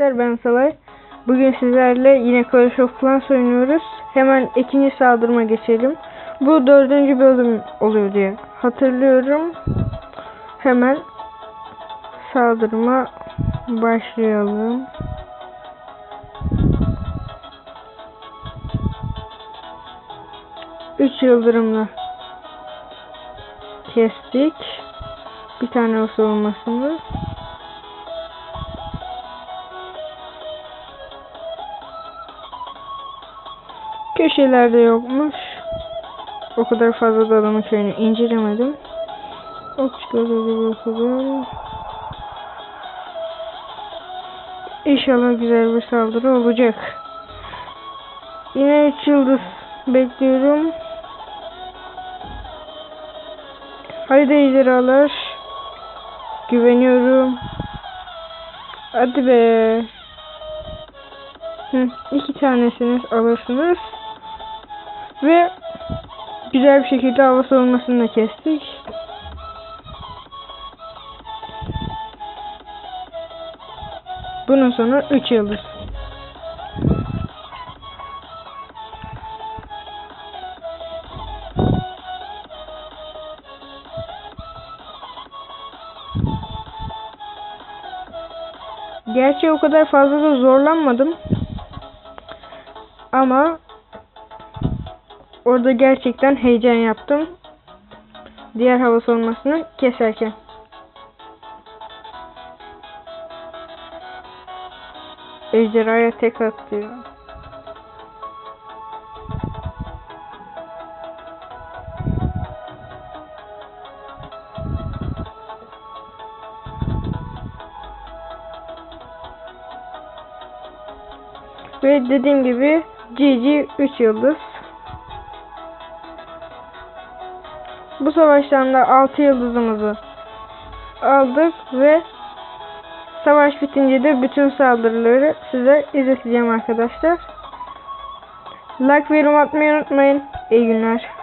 arkadaşlar ben Salay. Bugün sizlerle yine Clash of Clans oynuyoruz. Hemen ikinci saldırıma geçelim. Bu dördüncü bölüm oluyor diye hatırlıyorum. Hemen saldırıma başlayalım. Üç yıldırımla kestik. Bir tane o savunmasını. Köşelerde yokmuş. O kadar fazla da adamın köyünü incelemedim. İnşallah güzel bir saldırı olacak. Yine 3 yıldız bekliyorum. Haydi ejderhalar. Güveniyorum. Hadi be. Hı, iki tanesini alırsınız. Ve güzel bir şekilde hava savunmasını da kestik. Bunun sonu 3 yıldız. Gerçi o kadar fazla da zorlanmadım. Ama orada gerçekten heyecan yaptım. Diğer hava savunmasını keserken. Ejderhaya tek atıyor. Ve dediğim gibi GG 3 yıldız. Bu savaştan da 6 yıldızımızı aldık ve savaş bitince de bütün saldırıları size izleteceğim arkadaşlar. Like ve yorum atmayı unutmayın. İyi günler.